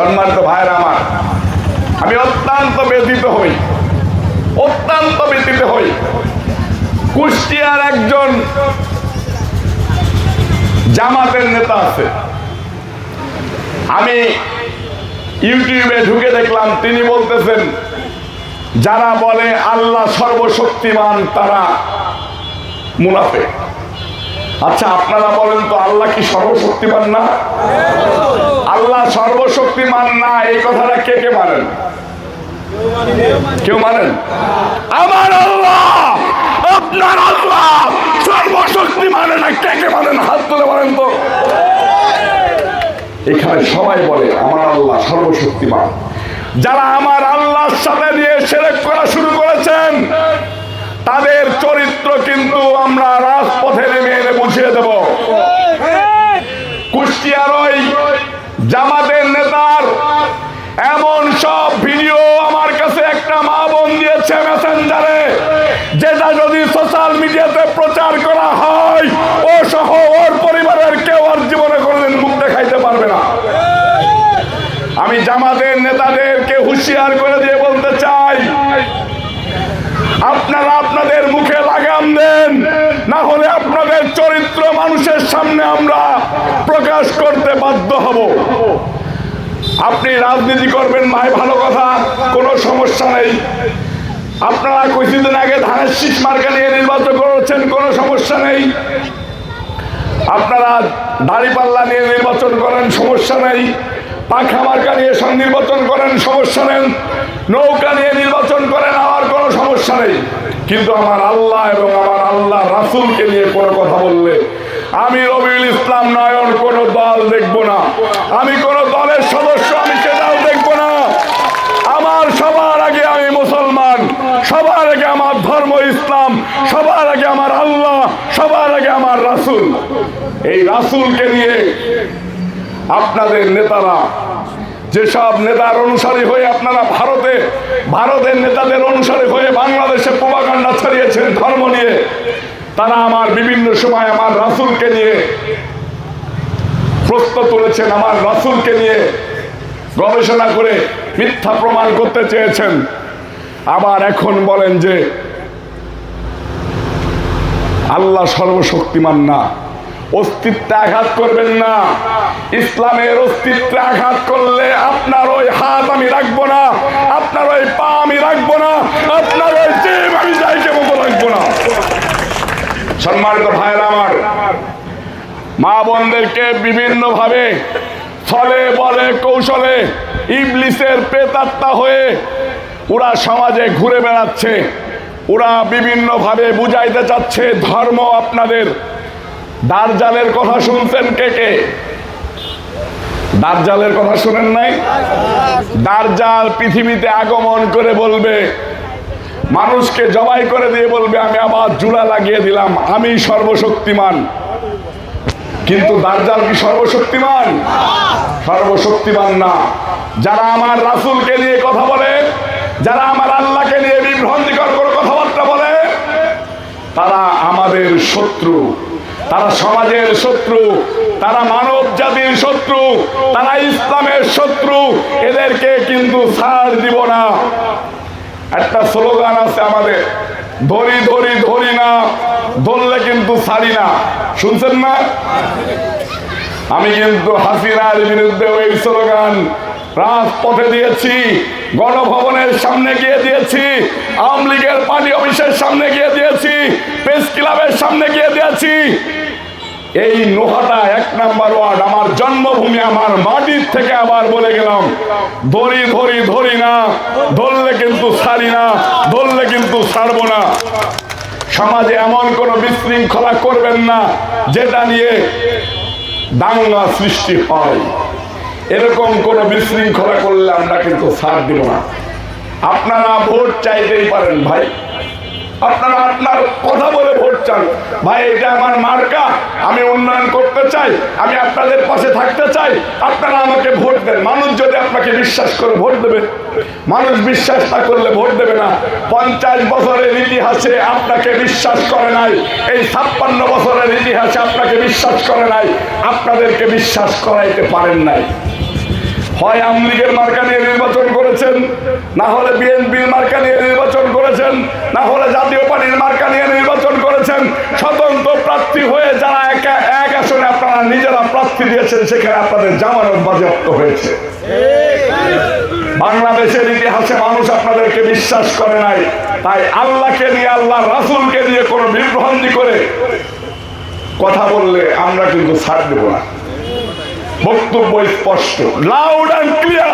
সম্মানিত ভাইয়ের আমার, আমি অত্যন্ত ব্যথিত হই, অত্যন্ত ব্যথিত হই। কুষ্টিয়ার একজন জামাতের নেতা আছে। আমি ইউটিউবে ঢুকে দেখলাম, তিনি বলতেছেন, যারা বলে আল্লাহ সর্বশক্তিমান তারা মুনাফে আচ্ছা আপনারা বলেন তো, আল্লাহ কি সর্বশক্তিমান না? আল্লাহ সর্বশক্তিমান না, এই কথাটা কে কে মানেন? কেউ মানেন? আমার আল্লাহ, আপনার আল্লাহ সর্বশক্তি মানে না কে কে মানেন? হাত তুলে বলেন তো। এখানে সবাই বলে, আমার আল্লাহ সর্বশক্তিমান। যারা আমার আল্লাহর সাথে নিয়ে সেরেক করা শুরু করেছেন, তাদের চরিত্র কিন্তু আমরা রাজপথে নেমে বুঝিয়ে দেব। কুষ্টিয়ার ওই জামাতের নেতার এমন সব ভিডিও আমার কাছে একটা মা বোন দিয়েছে মেসেঞ্জারে, যেটা যদি সোশ্যাল মিডিয়াতে প্রচার করা হয়, ও সহ ওর পরিবারের কেউ আর জীবনে কোনোদিন মুখ দেখাইতে পারবে না আমি জামাতের নেতাদেরকে হুঁশিয়ার করে দিয়ে বলতে চাই আপনারা আপনাদের মুখে লাগাম দেন না হলে আপনাদের চরিত্র মানুষের সামনে আমরা প্রকাশ করতে বাধ্য হব। আপনি রাজনীতি করবেন, ভাই, ভালো কথা, কোনো সমস্যা নেই। আপনারা কিছুদিন আগে ধানের শীষ মার্কা নিয়ে নির্বাচন করেছেন, কোনো সমস্যা নেই। আপনারা দাড়িপাল্লা নিয়ে নির্বাচন করেন, সমস্যা নেই। পাখা মার্কা নিয়ে সং- নির্বাচন করেন, সমস্যা নেই। নৌকা নিয়ে নির্বাচন করেন আমার কোনো সমস্যা নেই। কিন্তু আমার আল্লাহ এবং আমার আল্লাহ রাসুলকে নিয়ে কোনো কথা বললে আমি রবিউল ইসলাম নয়ন কোনো দল দেখব না। আমি কোনো দলের সদস্য, আমি সেটাও দেখব না। আমার সবার আগে আমি মুসলমান, সবার আগে আমার ধর্ম ইসলাম, সবার আগে আমার আল্লাহ, সবার আগে আমার রাসুল। এই রাসুলকে নিয়ে আপনাদের নেতারা যেসব নেতার অনুসারী হয়ে আপনারা ভারতে, ভারতের নেতাদের অনুসারী হয়ে বাংলাদেশে প্রবাকাণ্ডা ছড়িয়েছেন, ধর্ম নিয়ে, তারা আমার বিভিন্ন সময় আমার রাসুলকে নিয়ে প্রশ্ন তুলেছেন, আমার রাসুলকে নিয়ে গবেষণা করে মিথ্যা প্রমাণ করতে চেয়েছেন। আবার এখন বলেন যে, আল্লাহ সর্বশক্তিমান না। অস্তিত্বে আঘাত করবেন না। ইসলামের অস্তিত্বে আঘাত করলে আপনার ওই হাত আমি রাখব না, আপনার ওই পা আমি রাখব না, আপনার ওই জীব আমি যাইকে মতো রাখব না। সম্মানিত ভাইয়ের আমার, মা বোনদেরকে বিভিন্ন ভাবে ফলে বলে, কৌশলে ইবলিসের প্রেতাত্মা হয়ে ওরা সমাজে ঘুরে বেড়াচ্ছে, ওরা বিভিন্ন ভাবে বুঝাইতে চাচ্ছে ধর্ম আপনাদের দার্জালের কথা শুনছেন কে কে? দার্জালের কথা শুনেন নাই? দার্জাল পৃথিবীতে আগমন করে বলবে, মানুষকে জবাই করে দিয়ে বলবে, আমি আবার জুড়া লাগিয়ে দিলাম, আমি সর্বশক্তিমান। কিন্তু দার্জাল কি সর্বশক্তিমান? সর্বশক্তিমান না। যারা আমার রাসুলকে নিয়ে কথা বলে, যারা আমার আল্লাহকে নিয়ে বিভ্রান্তিকর কোনো কথাবার্তা বলে, তারা আমাদের শত্রু। তারা সমাজের শত্রু, তারা মানব জাতির শত্রু, তারা ইসলামের শত্রু, এদেরকে কিন্তু ছাড় দিব না। একটা স্লোগান আছে আমাদের, ধরি ধরি ধরি না, ধরলে কিন্তু ছাড়ি না। শুনছেন না? আমি কিন্তু হাসিনার বিরুদ্ধে ওই স্লোগান রাজপথে দিয়েছি, গণভবনের সামনে গিয়ে দিয়েছি, আওয়ামী লীগের পার্টি অফিসের সামনে গিয়ে দিয়েছি, প্রেস ক্লাবের সামনে গিয়ে দিয়েছি। এই নোহাটা এক নাম্বার ওয়ার্ড। আমার জন্মভূমি আমার মাটির থেকে আবার বলে গেলাম, ধরি ধরি ধরি না, ধরলে কিন্তু ছাড়ি না, ধরলে কিন্তু ছাড়বো না। সমাজে এমন কোনো বিশৃঙ্খলা করবেন না, যেটা নিয়ে দাঙ্গা সৃষ্টি হয়। এরকম কোনো বিশৃঙ্খলা করলে আমরা কিন্তু ছাড় দিব না। আপনারা ভোট চাইতেই পারেন ভাই। আপনারা আপনার কথা বলে ভোট চান। ভাই, এটা আমার মার্কা। আমি উন্নয়ন করতে চাই, আমি আপনাদের পাশে থাকতে চাই। আপনারা আমাকে ভোট দেন। মানুষ যদি আপনাকে বিশ্বাস করে ভোট দেবে। মানুষ বিশ্বাস না করলে ভোট দেবে না। পঞ্চাশ বছরের ইতিহাসে আপনাকে বিশ্বাস করে নাই। এই ছাপ্পান্ন বছরের ইতিহাসে আপনাকে বিশ্বাস করে নাই। আপনাদেরকে বিশ্বাস করাইতে পারেন নাই। হয় আওয়ামী লীগের মার্কা নিয়ে নির্বাচন করেছেন, না হলে বিএনপির মার্কা নিয়ে নির্বাচন করেছেন, না হলে জাতীয় পার্টির মার্কা নিয়ে নির্বাচন করেছেন। স্বতন্ত্র প্রার্থী হয়ে যারা এক এক আসনে আপনারা নিজেরা প্রার্থী দিয়েছেন, সেখানে আপনাদের জামানত বাজেয়াপ্ত হয়েছে। বাংলাদেশের ইতিহাসে মানুষ আপনাদেরকে বিশ্বাস করে নাই। তাই আল্লাহকে নিয়ে, আল্লাহ রাসুলকে নিয়ে কোনো বিভ্রান্তি করে কথা বললে আমরা কিন্তু ছাড় দেব না। বক্তব্য স্পষ্ট লাউড অ্যান্ড ক্লিয়ার